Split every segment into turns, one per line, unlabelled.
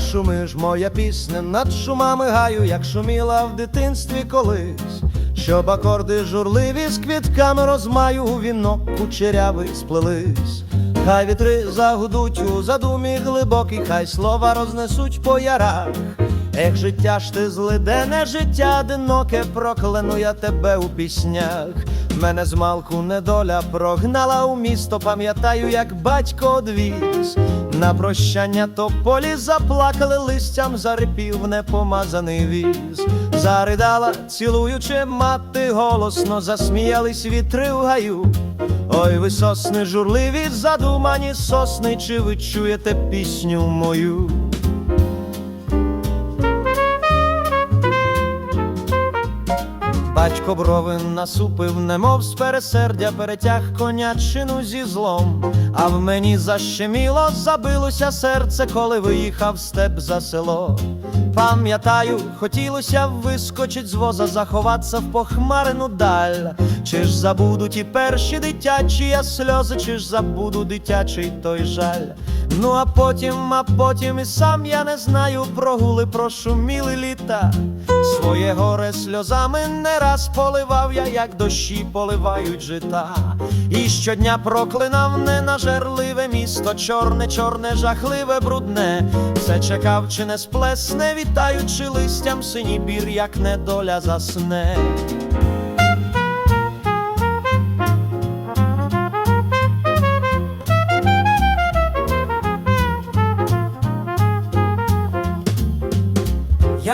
шумиш, моя пісня над шумами гаю, як шуміла в дитинстві колись, щоб акорди журливі з квітками розмаю у вінок кучерявий сплелись. Хай вітри загудуть у задумі глибокій, хай слова рознесуть по ярах. Ех, життя ж ти злидене, життя одиноке, прокляну я тебе у піснях. Мене з малку недоля прогнала у місто, пам'ятаю, як батько одвіз. На прощання тополі заплакали листям, зарипів непомазаний віз. Заридала, цілуючи мати голосно, засміялись вітри в гаю. Ой, ви сосни журливі, задумані сосни, чи ви чуєте пісню мою? Батько брови насупив, немов з пересердя, перетяг конячину зі злом, а в мені защеміло, забилося серце, коли виїхав степ за село. Пам'ятаю, хотілося вискочить з воза, заховатися в похмарену даль. Чи ж забуду ті перші дитячі я сльози, чи ж забуду дитячий той жаль. Ну а потім, а потім і сам я не знаю, прогули прошуміли літа. Своє горе сльозами не раз поливав я, як дощі поливають жита. І щодня проклинав ненажерливе місто, чорне, чорне, жахливе, брудне. Все чекав, чи не сплесне, вітаючи листям синій бір, як недоля засне.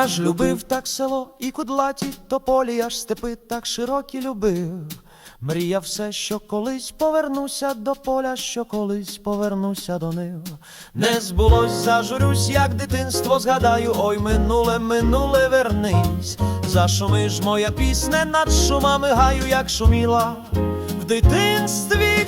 Я ж любив так село і кудлаті тополі, аж степи так широкі любив. Мріяв все, що колись повернуся до поля, що колись повернуся до нив. Не збулось, зажурюсь, як дитинство згадаю, ой, минуле, минуле, вернись. Зашумиш моя пісня над шумами гаю, як шуміла в дитинстві